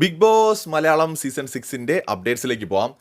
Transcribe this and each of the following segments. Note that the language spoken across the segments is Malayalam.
ബിഗ് ബോസ് മലയാളം സീസൺ സിക്സിന്റെ അപ്ഡേറ്റ്സിലേക്ക് പോവാം.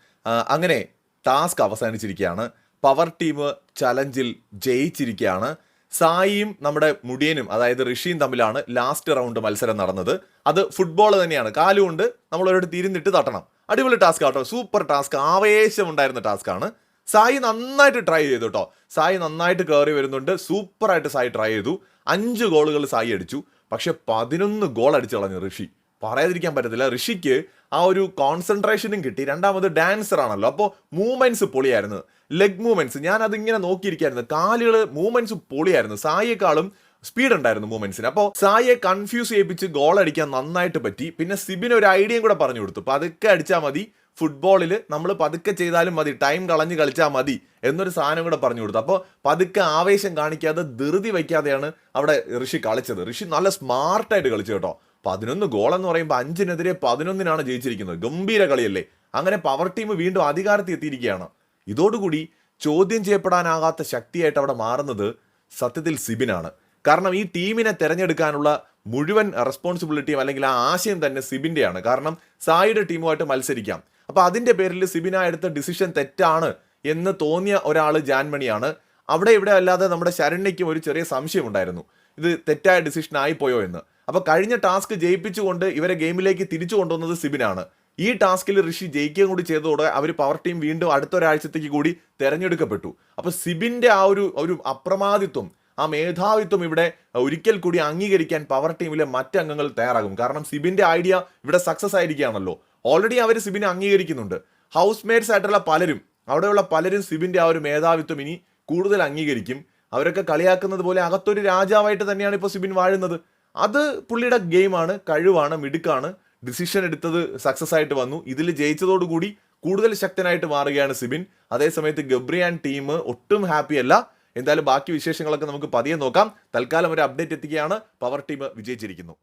അങ്ങനെ ടാസ്ക് അവസാനിച്ചിരിക്കുകയാണ്. പവർ ടീം ചലഞ്ചിൽ ജയിച്ചിരിക്കുകയാണ്. സായിയും നമ്മുടെ മുടിയനും അതായത് ഋഷിയും തമ്മിലാണ് ലാസ്റ്റ് റൗണ്ട് മത്സരം നടന്നത്. അത് ഫുട്ബോൾ തന്നെയാണ്. കാലുകൊണ്ട് നമ്മൾ ഒരിടത്ത് തിരിഞ്ഞിട്ട് തട്ടണം. അടിപൊളി ടാസ്ക് ആട്ടോ. Super task. ആവേശം ഉണ്ടായിരുന്ന ടാസ്ക് ആണ്. സായി നന്നായിട്ട് ട്രൈ ചെയ്തു കേട്ടോ. സായി നന്നായിട്ട് കയറി വരുന്നുണ്ട്. സൂപ്പറായിട്ട് സായി ട്രൈ ചെയ്തു. അഞ്ച് ഗോളുകൾ സായി അടിച്ചു. പക്ഷെ പതിനൊന്ന് ഗോൾ അടിച്ചു കളഞ്ഞു ഋഷി. പറയാതിരിക്കാൻ പറ്റത്തില്ല. ഋഷിക്ക് ആ ഒരു കോൺസെൻട്രേഷനും കിട്ടി. രണ്ടാമത് ഡാൻസർ ആണല്ലോ. അപ്പോൾ മൂവ്മെന്റ്സ് പൊളിയായിരുന്നു. ലെഗ് മൂവ്മെന്റ്സ് ഞാൻ അതിങ്ങനെ നോക്കിയിരിക്കായിരുന്നു. കാലുകൾ മൂവ്മെന്റ്സ് പൊളിയായിരുന്നു. സായിയെക്കാളും സ്പീഡ് ഉണ്ടായിരുന്നു മൂവ്മെന്റ്സിന് അപ്പോൾ സായിയെ കൺഫ്യൂസ് ചെയ്യിപ്പിച്ച് ഗോൾ അടിക്കാൻ നന്നായിട്ട് പറ്റി. പിന്നെ സിബിന് ഒരു ഐഡിയയും കൂടെ പറഞ്ഞു കൊടുത്തു. പതുക്കെ അടിച്ചാൽ മതി. ഫുട്ബോളിൽ നമ്മൾ പതുക്കെ ചെയ്താലും മതി. ടൈം കളഞ്ഞ് കളിച്ചാൽ മതി എന്നൊരു സാധനം കൂടെ പറഞ്ഞു കൊടുത്തു. അപ്പോൾ പതുക്കെ ആവേശം കാണിക്കാതെ ധൃതി വയ്ക്കാതെയാണ് അവിടെ ഋഷി കളിച്ചത്. ഋഷി നല്ല സ്മാർട്ടായിട്ട് കളിച്ചു കേട്ടോ. പതിനൊന്ന് ഗോൾ എന്ന് പറയുമ്പോൾ അഞ്ചിനെതിരെ പതിനൊന്നിനാണ് ജയിച്ചിരിക്കുന്നത്. ഗംഭീര കളിയല്ലേ? അങ്ങനെ പവർ ടീം വീണ്ടും അധികാരത്തിൽ എത്തിയിരിക്കുകയാണ്. ഇതോടുകൂടി ചോദ്യം ചെയ്യപ്പെടാനാകാത്ത ശക്തിയായിട്ട് അവിടെ മാറുന്നത് സത്യത്തിൽ സിബിനാണ്. കാരണം ഈ ടീമിനെ തെരഞ്ഞെടുക്കാനുള്ള മുഴുവൻ റെസ്പോൺസിബിലിറ്റിയും അല്ലെങ്കിൽ ആ ആശയം തന്നെ സിബിന്റെയാണ് കാരണം സായിയുടെ ടീമുമായിട്ട് മത്സരിക്കാം. അപ്പോൾ അതിന്റെ പേരിൽ സിബിന എടുത്ത ഡിസിഷൻ തെറ്റാണ് എന്ന് തോന്നിയ ഒരാൾ ജാൻമണിയാണ്. അവിടെ ഇവിടെ അല്ലാതെ നമ്മുടെ ശരണ്യയ്ക്കും ഒരു ചെറിയ സംശയമുണ്ടായിരുന്നു. ഇത് തെറ്റായ ഡിസിഷൻ ആയിപ്പോയോ എന്ന്. അപ്പൊ കഴിഞ്ഞ ടാസ്ക് ജയിപ്പിച്ചുകൊണ്ട് ഇവരെ ഗെയിമിലേക്ക് തിരിച്ചു കൊണ്ടുവന്നത് സിബിനാണ്. ഈ ടാസ്കിൽ ഋഷി ജയിക്കുകയും കൂടി ചെയ്തതോടെ അവർ പവർ ടീം വീണ്ടും അടുത്ത ഒരാഴ്ചത്തേക്ക് കൂടി തെരഞ്ഞെടുക്കപ്പെട്ടു. അപ്പോൾ സിബിന്റെ ആ ഒരു ഒരു അപ്രമാദിത്വം ആ മേധാവിത്വം ഇവിടെ ഒരിക്കൽ കൂടി അംഗീകരിക്കാൻ പവർ ടീമിലെ മറ്റംഗങ്ങൾ തയ്യാറാകും. കാരണം സിബിന്റെ ഐഡിയ ഇവിടെ സക്സസ് ആയിരിക്കുകയാണല്ലോ. ഓൾറെഡി അവർ സിബിനെ അംഗീകരിക്കുന്നുണ്ട്. ഹൗസ് മേറ്റ്സ് ആയിട്ടുള്ള പലരും അവിടെയുള്ള പലരും സിബിന്റെ ആ ഒരു മേധാവിത്വം ഇനി കൂടുതൽ അംഗീകരിക്കും. അവരൊക്കെ കളിയാക്കുന്നത് പോലെ അകത്തൊരു രാജാവായിട്ട് തന്നെയാണ് ഇപ്പോൾ സിബിൻ വാഴുന്നത്. അത് പുള്ളിയുടെ ഗെയിമാണ് കഴിവാണ് മിടുക്കാണ്. ഡിസിഷൻ എടുത്തത് സക്സസ് ആയിട്ട് വന്നു. ഇതിൽ ജയിച്ചതോടുകൂടി കൂടുതൽ ശക്തനായിട്ട് മാറുകയാണ് സിബിൻ. അതേസമയത്ത് ഗബ്രിയാൻ ടീം ഒട്ടും ഹാപ്പി അല്ല. എന്തായാലും ബാക്കി വിശേഷങ്ങളൊക്കെ നമുക്ക് പതിയെ നോക്കാം. തൽക്കാലം ഒരു അപ്ഡേറ്റ് എത്തിക്കുകയാണ്. Power team വിജയിച്ചിരിക്കുന്നു.